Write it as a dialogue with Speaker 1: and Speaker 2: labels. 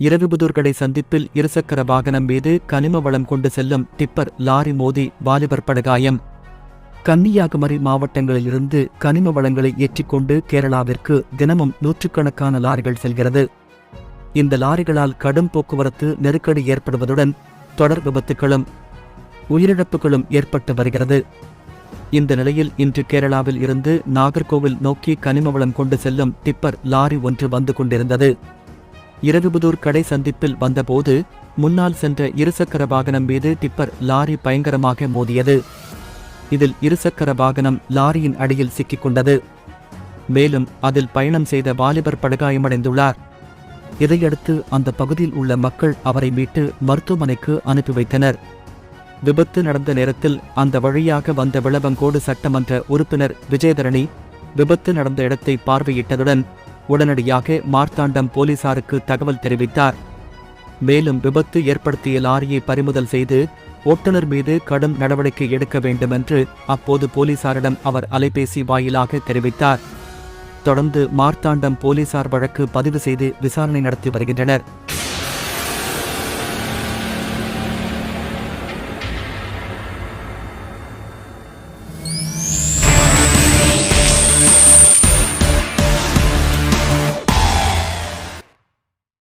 Speaker 1: இரவிபுதூர்கடை சந்திப்பில் இருசக்கர வாகனம் மீது கனிம வளம் கொண்டு செல்லும் டிப்பர் லாரி மோதி வாலிபர் படுகாயம். கன்னியாகுமரி மாவட்டங்களிலிருந்து கனிம வளங்களை ஏற்றிக்கொண்டு கேரளாவிற்கு தினமும் நூற்றுக்கணக்கான லாரிகள் செல்கிறது. இந்த லாரிகளால் கடும் போக்குவரத்து நெருக்கடி ஏற்படுவதுடன் தொடர் விபத்துகளும் உயிரிழப்புகளும் ஏற்பட்டு வருகிறது. இந்த நிலையில் இன்று கேரளாவில் இருந்து நாகர்கோவில் நோக்கி கனிம வளம் கொண்டு செல்லும் டிப்பர் லாரி ஒன்று வந்து கொண்டிருந்தது. இரவுபுதூர் கடை சந்திப்பில் வந்தபோது முன்னால் சென்ற இருசக்கர வாகனம் மீது டிப்பர் லாரி பயங்கரமாக மோதியது. இதில் இருசக்கர வாகனம் லாரியின் அடியில் சிக்கிக் கொண்டது. மேலும் அதில் பயணம் செய்த வாலிபர் படுகாயமடைந்துள்ளார். இதையடுத்து அந்த பகுதியில் உள்ள மக்கள் அவரை மீட்டு மருத்துவமனைக்கு அனுப்பி வைத்தனர். விபத்து நடந்த நேரத்தில் அந்த வழியாக வந்த விளவங்கோடு சட்டமன்ற உறுப்பினர் விஜயதரணி விபத்து நடந்த இடத்தை பார்வையிட்டதுடன் உடனடியாக மார்த்தாண்டம் போலீசாருக்கு தகவல் தெரிவித்தார். மேலும் விபத்து ஏற்படுத்திய லாரியை பறிமுதல் செய்து ஓட்டுநர் மீது கடும் நடவடிக்கை எடுக்க வேண்டும் என்று அப்போது போலீசாரிடம் அவர் அலைபேசி வாயிலாக தெரிவித்தார். தொடர்ந்து மார்த்தாண்டம் போலீசார் வழக்கு பதிவு செய்து விசாரணை நடத்தி வருகின்றனர்.